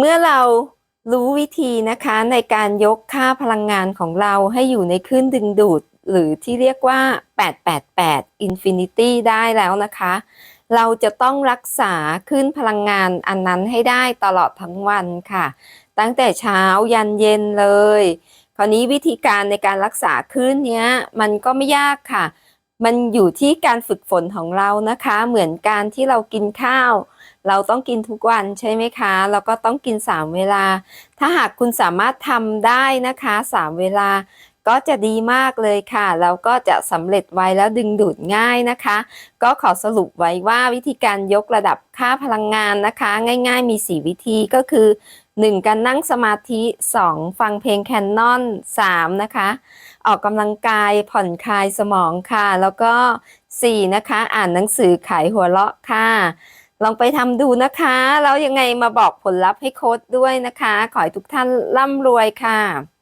เมื่อเรารู้วิธีนะคะในการยกค่าพลังงานของเราให้อยู่ในคลื่นดึงดูด หรือที่เรียกว่า 888 Infinity ได้แล้วนะคะ เราจะต้องรักษาคลื่นพลังงานอันนั้นให้ได้ตลอดทั้งวันค่ะ ตั้งแต่เช้ายันเย็นเลย คราวนี้วิธีการในการรักษาคลื่นเนี้ยมันก็ไม่ยากค่ะ มันอยู่ที่การฝึกฝนของเรานะคะ เหมือนการที่เรากินข้าว เราต้องกินทุกวันใช่ไหมคะ แล้วก็ต้องกิน 3 เวลา ถ้าหากคุณสามารถทำได้นะคะ 3 เวลา ก็จะดีมากเลยค่ะ แล้วก็จะสำเร็จไวแล้วดึงดูดง่ายนะคะ ก็ขอสรุปไว้ว่าวิธีการยกระดับค่าพลังงานนะคะ ง่าย ๆ มี 4 วิธีก็คือ 1. การนั่งสมาธิ 2. ฟังเพลงแคนนอน 3. นะคะ ออกกำลังกายผ่อนคลายสมองค่ะ แล้วก็ 4. นะคะ อ่านหนังสือขายหัวเราะค่ะ ลองไปทำดูนะคะ แล้วยังไงมาบอกผลลัพธ์ให้โค้ดด้วยนะคะ ขอให้ทุกท่านร่ำรวยค่ะ